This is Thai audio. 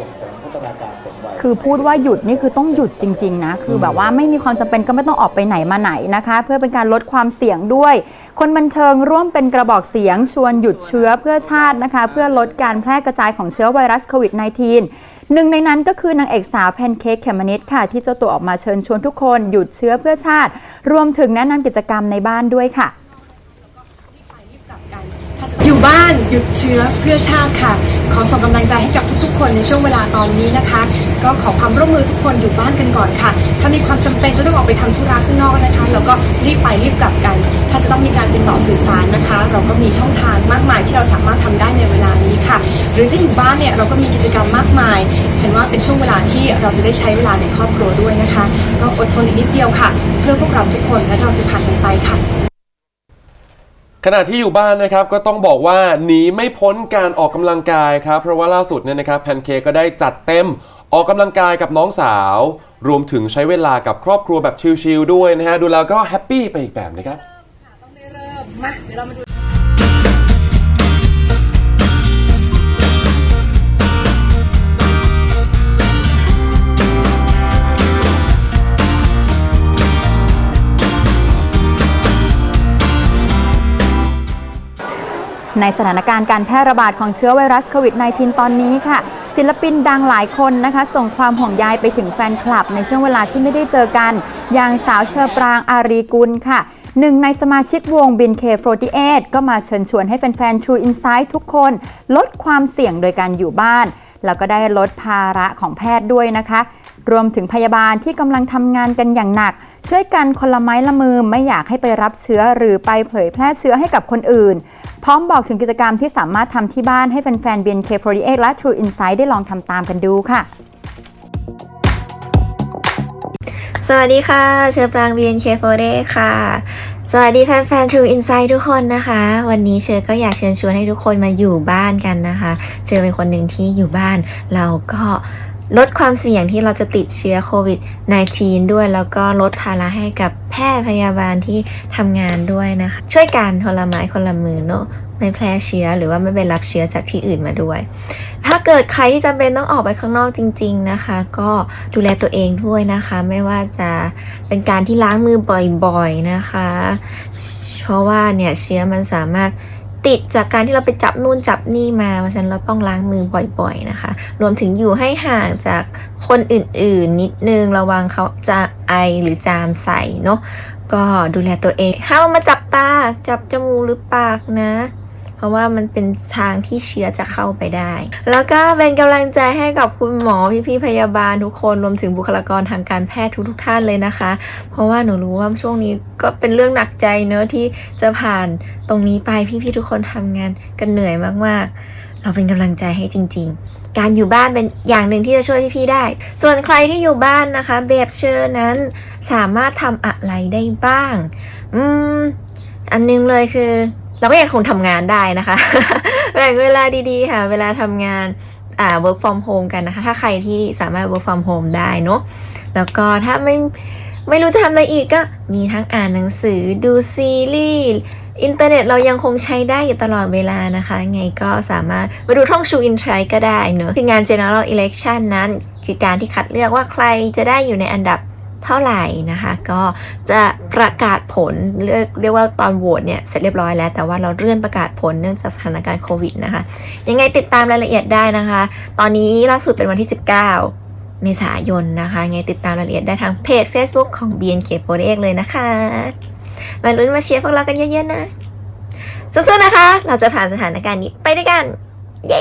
ส่งเสริมพัฒนาการสมวัยคือพูดว่าหยุดนี่คือต้องหยุดจริง ๆ นะ คือแบบว่าไม่มีความจำเป็นก็ไม่ต้องออกไปไหนมาไหนนะคะ เพื่อเป็นการลดความเสี่ยงด้วย คนบันเทิงร่วมเป็นกระบอกเสียง ชวนหยุดเชื้อเพื่อชาตินะคะ เพื่อลดการแพร่กระจายของเชื้อไวรัสโควิด -19 หนึ่งในนั้นก็คือนางเอกสาวแพนเค้กเขมมะนิดค่ะ ที่เจ้าตัวออกมาเชิญชวนทุกคนหยุดเชื้อเพื่อชาติ รวมถึงแนะนำกิจกรรมในบ้านด้วยค่ะ อยู่บ้าน หยุดเชื้อเพื่อชาติค่ะ ขอส่งกำลังใจให้กับทุกๆ คนในช่วงเวลาตอนนี้นะคะ ก็ขอความร่วมมือทุกคนอยู่บ้านกันก่อนค่ะ ถ้ามีความจำเป็นจะต้องออกไปทำธุระข้างนอกนะคะเราก็รีบไปรีบกลับกัน ถ้าจะต้องมีการติดต่อสื่อสารนะคะ เราก็มีช่องทางมากมายที่เราสามารถทำได้ในเวลานี้ค่ะ หรือถ้าอยู่บ้านเนี่ยเราก็มีกิจกรรมมากมายเห็นว่าเป็นช่วงเวลาที่เราจะได้ใช้เวลาในครอบครัวด้วยนะคะก็อดทนอีกนิดเดียวค่ะ เพื่อพวกเราทุกคนและเราจะผ่านมันไปค่ะ ขณะที่อยู่บ้านนะครับก็ต้องบอกว่าหนีไม่พ้นการออกกำลังกายครับเพราะว่าล่าสุดเนี่ยนะครับแพนเค้กก็ได้จัดเต็มออกกำลังกายกับน้องสาว รวมถึงใช้เวลากับครอบครัวแบบชิลๆด้วยนะฮะดูแล้วก็แฮปปี้ไปอีกแบบนะครับ มาเดี๋ยวเรามาดู ในสถานการณ์การแพร่ระบาดของเชื้อไวรัสโควิด -19 ตอนนี้ค่ะ ศิลปินดังหลายคนนะคะ ส่งความห่วงใยไปถึงแฟนคลับ ในช่วงเวลาที่ไม่ได้เจอกัน อย่างสาวเชอปรางอารีกุลค่ะหนึ่งในสมาชิกวง BNK48 ก็มาเชิญชวนให้แฟนๆ True Insight ทุกคน ลดความเสี่ยงโดยการอยู่บ้าน แล้วก็ได้ลดภาระของแพทย์ด้วยนะคะ รวมถึงพยาบาลที่กำลังทำงานกันอย่างหนัก ช่วยกันคนละไม้ละมือไม่อยากให้ไปรับเชื้อหรือไปเผยแพร่เชื้อให้กับคนอื่น พร้อมบอกถึงกิจกรรมที่สามารถทำที่บ้านให้แฟนๆ BNK48 และ True Insight ได้ลองทำตามกันดูค่ะสวัสดีค่ะเชอปราง BNK48 ค่ะ สวัสดีแฟนๆ True Insight ทุกคนนะคะ วันนี้เชอก็อยากเชิญชวนให้ทุกคนมาอยู่บ้านกันนะคะ เชอเป็นคนหนึ่งที่อยู่บ้านเราก็ ลดความเสี่ยงที่เราจะติดเชื้อโควิด -19 ด้วย แล้วก็ลดภาระให้กับแพทย์พยาบาลที่ทำงานด้วยนะคะ ช่วยกันคนละไม้คนละมือเนอะไม่แพร่เชื้อหรือว่าไม่ไปรับเชื้อจากที่อื่นมาด้วย ถ้าเกิดใครที่จำเป็นต้องออกไปข้างนอกจริง ๆนะคะ ก็ดูแลตัวเองด้วยนะคะ ไม่ว่าจะเป็นการที่ล้างมือบ่อยๆนะคะ เพราะว่าเนี่ยเชื้อมันสามารถ ติดจากการที่เราไปจับนู่นจับนี่มา เพราะฉะนั้นเราต้องล้างมือบ่อยๆนะคะ รวมถึงอยู่ให้ห่างจากคนอื่นๆ นิดนึงระวังเขาจะไอหรือจามใส่เนาะก็ดูแลตัวเองห้ามมาจับตาจับจมูกหรือปากนะ เพราะว่ามันเป็นทางที่เชื้อจะเข้าไปได้ แล้วก็เป็นกำลังใจให้กับคุณหมอพี่ๆพยาบาลทุกคนรวมถึงบุคลากรทางการแพทย์ทุกๆท่านเลยนะคะ เพราะว่าหนูรู้ว่าช่วงนี้ก็เป็นเรื่องหนักใจเนอะที่จะผ่านตรงนี้ไปพี่ๆทุกคนทำงานกันเหนื่อยมากๆ เราเป็นกำลังใจให้จริง ๆการอยู่บ้านเป็นอย่างหนึ่งที่จะช่วยพี่ๆได้ ส่วนใครที่อยู่บ้านนะคะ แบบเชอร์นั้นสามารถทำอะไรได้บ้าง อืม อันหนึงเลยคือ เราก็ยังคงทำงานได้นะคะแบ่งเวลาดีๆ ค่ะ เวลาทำงานอ่า work from home กันนะคะ ถ้าใครที่สามารถ work from home ได้เนอะแล้วก็ถ้าไม่ไม่รู้จะทำอะไรอีกก็มีทั้งอ่านหนังสือดูซีรีส์อินเทอร์เน็ตเรายังคงใช้ได้อยู่ตลอดเวลานะคะ ไงก็สามารถมาดูท่องชูอินทรก็ได้เนอะคืองาน general election นั้น คือการที่คัดเลือกว่าใครจะได้อยู่ในอันดับ เท่าไหร่นะคะ ก็จะประกาศผลเรียกเรียกว่าตอนโหวตเนี่ยเสร็จเรียบร้อยแล้ว แต่ว่าเราเลื่อนประกาศผลเนื่องจากสถานการณ์โควิดนะคะ ยังไงติดตามรายละเอียดได้นะคะ ตอนนี้ล่าสุดเป็นวันที่ 19 เมษายนนะคะยังไงติดตามรายละเอียดได้ทางเพจ Facebook ของ BNK48 เลยนะคะ มาลุ้นมาเชียร์พวกเรากันเยอะๆนะสู้ๆนะคะ เราจะผ่านสถานการณ์นี้ไปด้วยกัน เย้